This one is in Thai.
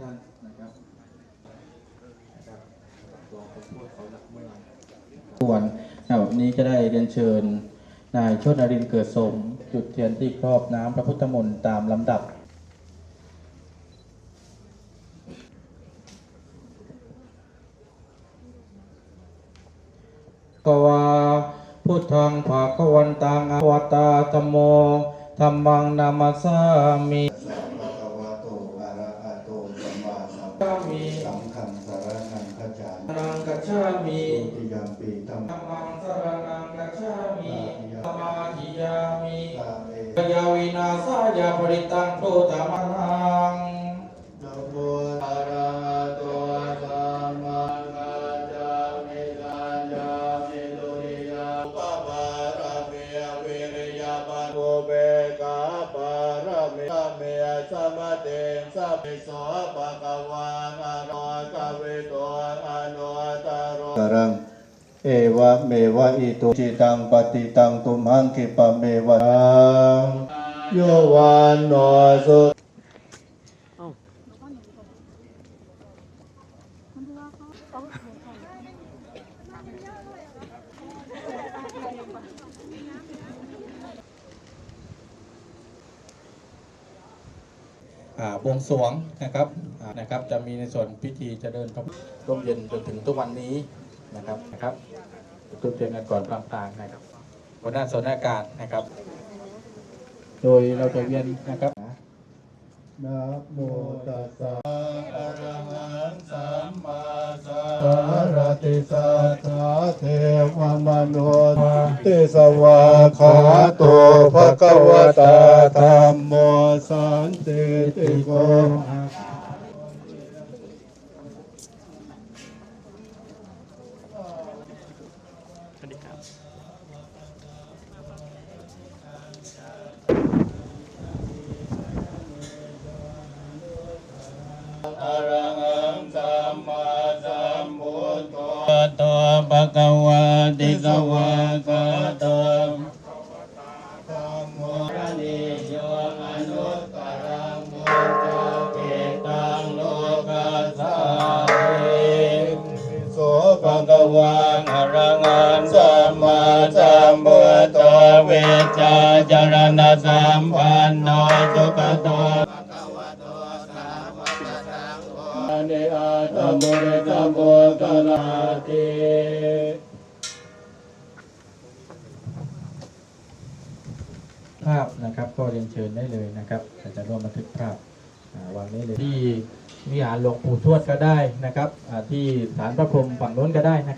ท่านนะครับนะครับตัวาหลักเมืองส่วนแบบนี้จะได้เรียนเชิญ นายชตนรินเกิดสม จุดเทียนที่ครอบน้ำพระพุทธมนต์ตามลำดับกวาพุทธังภาควันตังอวตาธมโมธรรมังนามัสสามิ มสามิสังฆังสารนังคัจฉามินังกัจฉามิทุติยมปีธรรมธัมมังสรณังกัจฉามิสมาธิยามิตาเมกยาวินาสายาปริตังโพธามังนะ เตสัพพิโสปะกวังอโนกวิโตอโนตโรกรังเอวะเมวะอิตุจิตังปฏิตังตุมหังคิปะเมวะตังโยวานโนสุ อ่า บวงสวงนะครับนะครับจะมีในส่วนพิธีจะเดินพระร่มเย็นจนถึงทุกวันนี้นะครับนะครับตุนเตียนกันก่อนต่างๆนะครับหัวหน้าส่วนราชการนะครับ โดยเราจะเวียนนะครับนะโมตัสสะอะระหังสัมมา สารติสัทธาเทวมนุษย์ติสวาขาตุภะคะวตาธรรมโมสันติติโกสวัสดีครับ เกตังโลกัสสามิโสภะคะวังอระหังสัมมาสัมพุทโธเวชชาจารณะสัมปันโนสุขโต อันอาตโมเรตโมตนาติภาพนะครับก็เรียนเชิญได้เลยนะครับอาจจะร่วมบันทึกภาพวางนี้เลยที่วิหารหลวงปู่ทวดก็ได้นะครับที่ฐานพระพรหมฝั่งโน้นก็ได้นะครับ